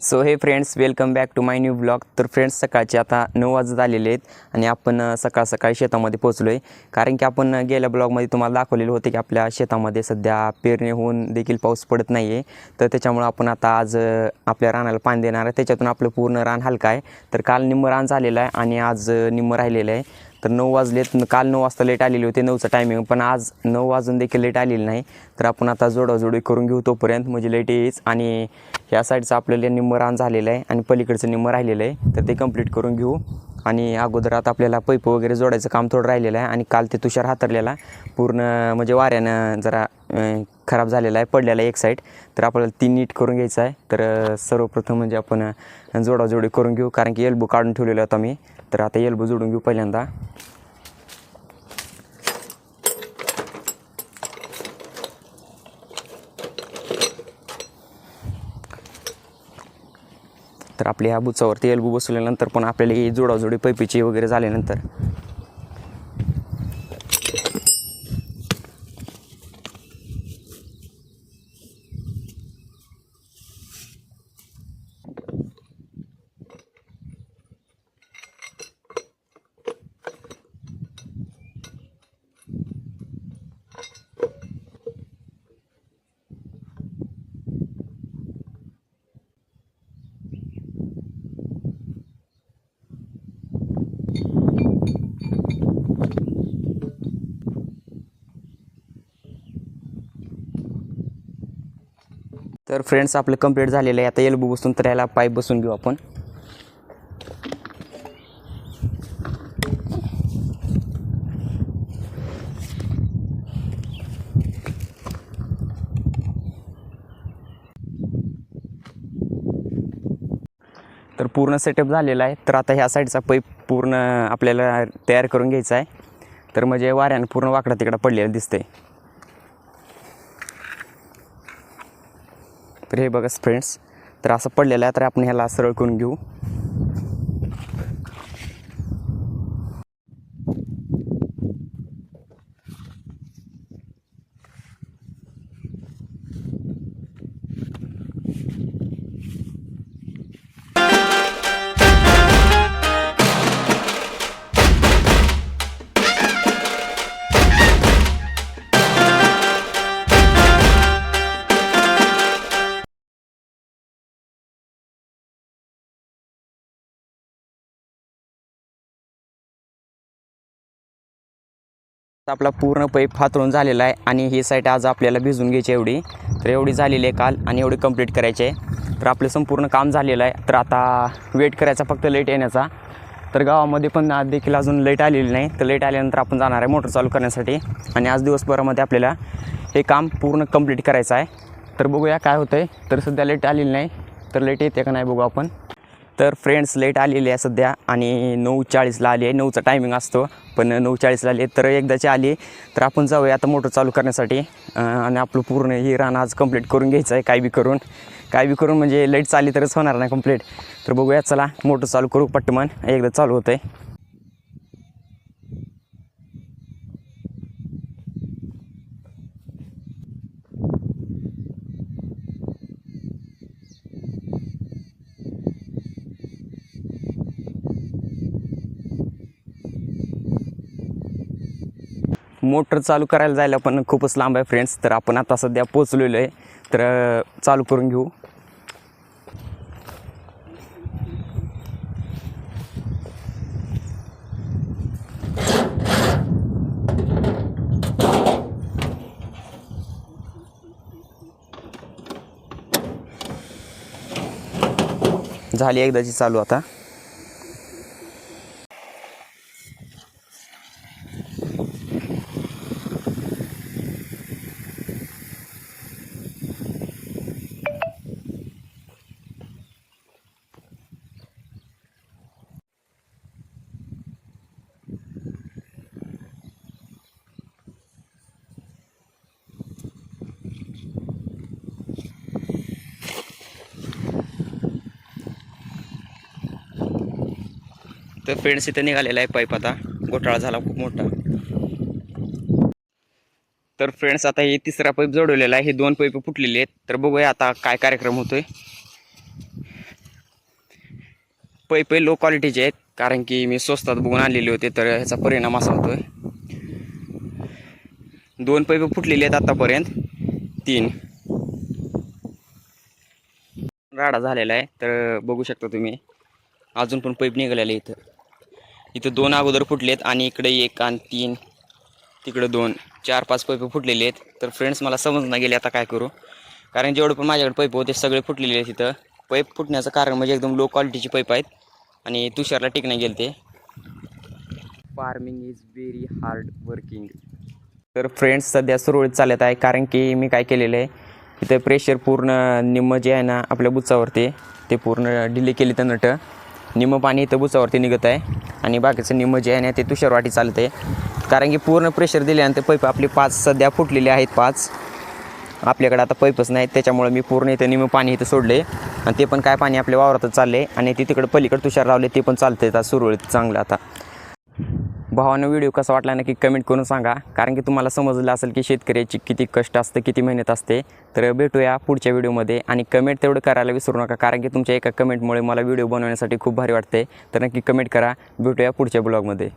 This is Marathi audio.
So hey friends welcome back to my new blog तर फ्रेंड्स सकाळचे आता नऊ वाजत आलेले आहेत आणि आपण सकाळ सकाळी शेतामध्ये पोचलो आहे कारण की आपण गेल्या ब्लॉगमध्ये तुम्हाला दाखवलेलं होते की आपल्या शेतामध्ये सध्या पेरणी होऊन देखील पाऊस पडत नाही आहे तर त्याच्यामुळं आपण आता आज आपल्या रानाला पाणी देणार आहे. त्याच्यातून आपलं पूर्ण रान हलका आहे. तर काल निम्म रान झालेलं आहे आणि आज निम्मं निम्म राहिलेलं आहे. तर नऊ वाजलेत काल नऊ वाजता लेट आलेली होती नऊचं टायमिंग पण आज नऊ वाजून देखील लेट आलेली नाही. तर आपण आता जोडाजोडी करून घेऊ तोपर्यंत. म्हणजे लेट येईच. आणि ह्या साईडचं आपल्याला निम्म रान झालेलं आहे. आणि पलीकडचं निम्मं राहिलेलं आहे. तर ते कंप्लीट करून घेऊ. आणि अगोदर आता आपल्याला पैप वगैरे जोडायचं काम थोडं राहिलेलं आहे. आणि काल ते तुषार हातरलेला. पूर्ण म्हणजे वाऱ्यानं जरा खराब झालेला आहे. पडलेला आहे एक साईड तर आपल्याला ती नीट करून घ्यायचं आहे. तर सर्वप्रथम म्हणजे आपण जोडाजोडी करून घेऊ. कारण की एल्बो काढून ठेवलेला होता मी. तर आता एल्बो जोडून घेऊ पहिल्यांदा. तर आपल्या ह्या बुचावरती एल्बो बसवल्यानंतर पण आपल्याला ही जोडाजोडी पैपीची वगैरे झाल्यानंतर तर फ्रेंड्स आपलं कंप्लीट झालेलं आहे. आता एल्बो बसून तर याला पाईप बसून घेऊ आपण. तर पूर्ण सेटअप झालेला आहे. तर आता ह्या साईडचा पाईप पूर्ण आपल्याला तयार करून घ्यायचा आहे. तर म्हणजे वाऱ्यानं पूर्ण वाकडा तिकडं पडलेलं दिसतंय. तर हे बघा फ्रेंड्स तर असं पडलेलं आहे. तर आपण ह्याला सरळ करून घेऊ. आपला पूर्ण पैप हातरून झालेला आहे आणि ही साईट आज आपल्याला भिजून घ्यायची आहे एवढी. तर एवढी झालेली आहे काल आणि एवढी कंप्लीट करायची आहे. तर आपलं संपूर्ण काम झालेलं आहे. तर आता वेट करायचा फक्त लेट येण्याचा. तर गावामध्ये पण आज देखील अजून लेट आलेली नाही. तर लेट आल्यानंतर आपण जाणार आहे मोटर चालू करण्यासाठी. आणि आज दिवसभरामध्ये आपल्याला हे काम पूर्ण कंप्लीट करायचं आहे. तर बघूया काय होतं आहे तर सध्या लेट आलेली नाही. तर लेट येते का नाही बघू आपण. तर फ्रेंड्स लेट आलेली आहे सध्या आणि नऊ चाळीसला आली आहे. नऊचा टायमिंग असतो पण नऊ चाळीसला आली तर एकदाची आली तर आपण जाऊया आता मोटर चालू करण्यासाठी. आणि आपलं पूर्ण ही रान आज कंप्लीट करून घ्यायचं आहे काय बी करून. काय बी करून म्हणजे लाइट चालली तरच होणार नाही कंप्लीट तर बघूया चला मोटर चालू करू पट्टमन एकदा चालू होतं आहे मोटर चालू करायला जायला पण खूपच लांब आहे फ्रेंड्स तर आपण आता सध्या पोचलेलो आहे. तर चालू करून घेऊ. झाली एकदाची चालू आता. तर फ्रेंड्स इथं निघालेला आहे पाईप आता. घोटाळा झाला खूप मोठा. तर फ्रेंड्स आता हे तिसरा पाईप जोडवलेला आहे. हे दोन पाईप फुटलेले आहेत. तर बघूया आता काय कार्यक्रम होतोय. पैप लो क्वालिटीचे आहेत. कारण की मी स्वस्तात बघून आणलेले होते तर ह्याचा परिणाम असा होतोय. दोन पैप फुटलेले आहेत आतापर्यंत. तीन. राडा झालेला आहे. तर बघू शकता तुम्ही. अजून पण पैप निघालेले इथं इथं दोन अगोदर फुटलेत आणि इकडे एक आणि तीन तिकडं दोन चार पाच पैपे फुटलेले आहेत. तर फ्रेंड्स मला समजणं गेले आता काय करू? कारण जेवढे पण माझ्याकडे पैप होते सगळे फुटलेले आहेत तिथं पैप फुटण्याचं कारण म्हणजे एकदम लो क्वालिटीचे पैप आहेत. आणि तुषारला टिकणं गेले ते. Farming is very hard working तर फ्रेंड्स सध्या सुरळीत चालत आहे. कारण की मी काय केलेलं आहे इथं प्रेशर पूर्ण निम्म जे आहे ना आपल्या बुचावरती ते पूर्ण डिले केली तर नटं निम्म पाणी इथं बुचावरती निघत आहे. आणि बाकीचं निम्म जे आहे ना ते तुषारवाटी चालत आहे कारण की पूर्ण प्रेशर दिल्यानंतर पैप आपली पाच सध्या फुटलेली आहेत पाच. आपल्याकडे आता पैपच नाहीत त्याच्यामुळे मी पूर्ण इथं निम्म पाणी इथं सोडले. आणि ते पण काय पाणी आपल्या वावरातच चालले आणि ते तिकडं पलीकडे तुषार लावले ते पण चालते आता सुरळीत चांगलं आता. भावानं व्हिडिओ कसा वाटला नक्की कमेंट करून सांगा. कारण की तुम्हाला समजलं असेल की शेतकऱ्याची किती कष्ट असते किती मेहनत असते. तर भेटूया पुढच्या व्हिडिओमध्ये आणि कमेंट तेवढं करायला विसरू नका कारण की तुमच्या एका कमेंटमुळे मला व्हिडिओ बनवण्यासाठी खूप भारी वाटते तर नक्की कमेंट करा. भेटूया पुढच्या ब्लॉगमध्ये